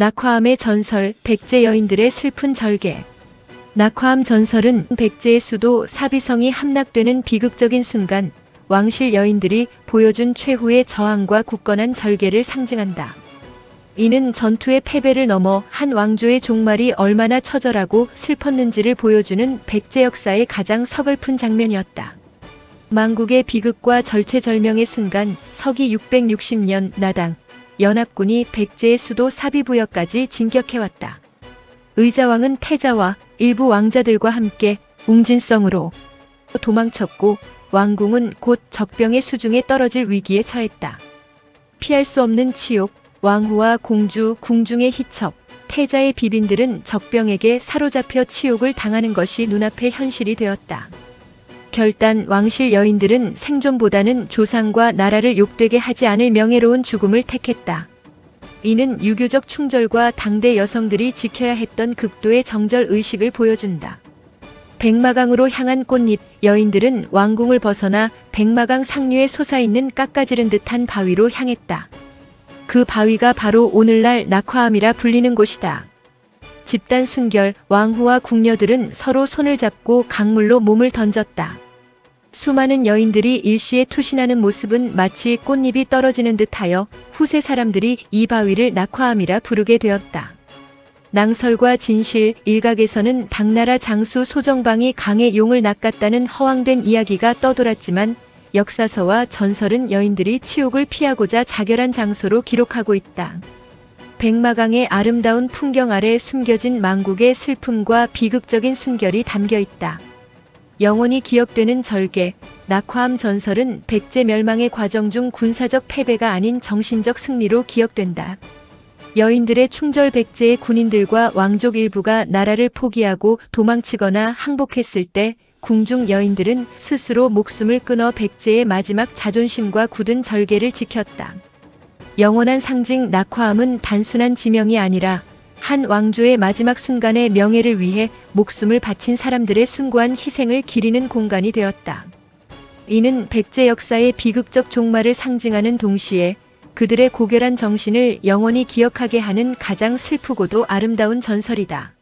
낙화암의 전설, 백제 여인들의 슬픈 절개. 낙화암 전설은 백제의 수도 사비성이 함락되는 비극적인 순간 왕실 여인들이 보여준 최후의 저항과 굳건한 절개를 상징한다. 이는 전투의 패배를 넘어 한 왕조의 종말이 얼마나 처절하고 슬펐는지를 보여주는 백제 역사의 가장 서글픈 장면이었다. 망국의 비극과 절체절명의 순간 서기 660년 나당 연합군이 백제의 수도 사비부여까지 진격해왔다. 의자왕은 태자와 일부 왕자들과 함께 웅진성으로 도망쳤고 왕궁은 곧 적병의 수중에 떨어질 위기에 처했다. 피할 수 없는 치욕, 왕후와 공주, 궁중의 희첩, 태자의 비빈들은 적병에게 사로잡혀 치욕을 당하는 것이 눈앞의 현실이 되었다. 결단 왕실 여인들은 생존보다는 조상과 나라를 욕되게 하지 않을 명예로운 죽음을 택했다. 이는 유교적 충절과 당대 여성들이 지켜야 했던 극도의 정절 의식을 보여준다. 백마강으로 향한 꽃잎 여인들은 왕궁을 벗어나 백마강 상류에 솟아있는 깎아지른 듯한 바위로 향했다. 그 바위가 바로 오늘날 낙화암이라 불리는 곳이다. 집단 순결 왕후와 궁녀들은 서로 손을 잡고 강물로 몸을 던졌다. 수많은 여인들이 일시에 투신하는 모습은 마치 꽃잎이 떨어지는 듯하여 후세 사람들이 이 바위를 낙화암이라 부르게 되었다. 낭설과 진실, 일각에서는 당나라 장수 소정방이 강의 용을 낚았다는 허황된 이야기가 떠돌았지만 역사서와 전설은 여인들이 치욕을 피하고자 자결한 장소로 기록하고 있다. 백마강의 아름다운 풍경 아래 숨겨진 망국의 슬픔과 비극적인 순결이 담겨 있다. 영원히 기억되는 절개, 낙화암 전설은 백제 멸망의 과정 중 군사적 패배가 아닌 정신적 승리로 기억된다. 여인들의 충절 백제의 군인들과 왕족 일부가 나라를 포기하고 도망치거나 항복했을 때 궁중 여인들은 스스로 목숨을 끊어 백제의 마지막 자존심과 굳은 절개를 지켰다. 영원한 상징 낙화암은 단순한 지명이 아니라 한 왕조의 마지막 순간의 명예를 위해 목숨을 바친 사람들의 숭고한 희생을 기리는 공간이 되었다. 이는 백제 역사의 비극적 종말을 상징하는 동시에 그들의 고결한 정신을 영원히 기억하게 하는 가장 슬프고도 아름다운 전설이다.